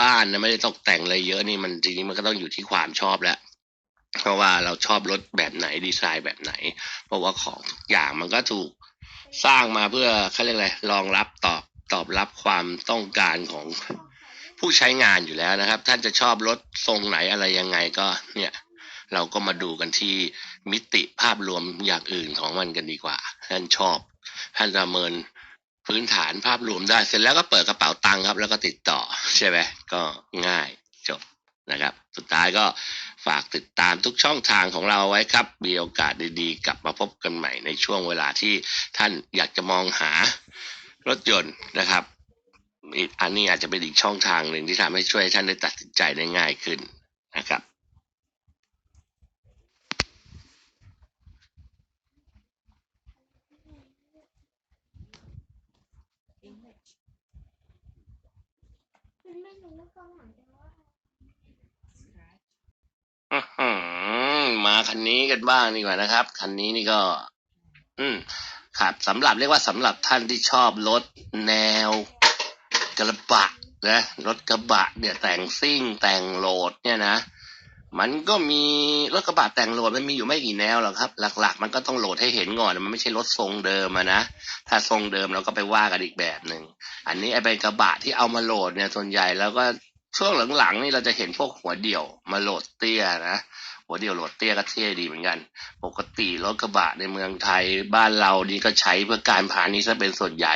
บ้านนะไม่ได้ตกแต่งอะไรเยอะนี่มันจริงๆมันก็ต้องอยู่ที่ความชอบแล้วเพราะว่าเราชอบรถแบบไหนดีไซน์แบบไหน เพราะว่าของทุกอย่างมันก็ถูกสร้างมาเพื่อเขาเรียกอะไรรองรับตอบตอบรับความต้องการของผู้ใช้งานอยู่แล้วนะครับ ท่านจะชอบรถทรงไหนอะไรยังไงก็เนี่ยเราก็มาดูกันที่มิติภาพรวมอย่างอื่นของมันกันดีกว่า ท่านชอบ ท่านประเมิน พื้นฐานภาพรวมได้ เสร็จแล้วก็เปิดกระเป๋าตังค์ครับ แล้วก็ติดต่อใช่ไหมก็ง่ายจบนะครับ สุดท้ายก็ฝากติดตามทุกช่องทางของเราไว้ครับ มีโอกาสดีๆ กลับมาพบกันใหม่ในช่วงเวลาที่ท่านอยากจะมองหารถยนต์นะครับอันนี้อาจจะเป็นอีกช่องทางหนึ่งที่ทำให้ช่วยท่านได้ตัดสินใจได้ง่ายขึ้นนะครับ ไม่รู้ว่าข้างหลังจะว่าอื้อหือมาคันนี้กันบ้างดีกว่านะครับ คันนี้นี่ก็ อืมครับสำหรับเรียกว่าสำหรับท่านที่ชอบรถแนวกระบะนะรถกระบะเนี่ยแต่งซิ่งแต่งโหลดเนี่ยนะ มันก็มีรถกระบะแต่งโหลดมันมีอยู่ไม่กี่แนวหรอกครับ หลัก ๆ มันก็ต้องโหลดให้เห็นก่อนมันไม่ใช่รถทรงเดิมนะถ้าทรงเดิมเราก็ไปว่ากันอีกแบบหนึ่งอันนี้ไอ้เป็นกระบะที่เอามาโหลดเนี่ยส่วนใหญ่แล้วก็ช่วงหลังๆ นี่เราจะเห็นพวกหัวเดี่ยวมาโหลดเตี้ยนะหัวเดี่ยวโหลดเตี้ยก็เท่ดีเหมือนกัน ปกติรถกระบะในเมืองไทยบ้านเรานี่ก็ใช้เพื่อการพาณิชย์ซะเป็นส่วนใหญ่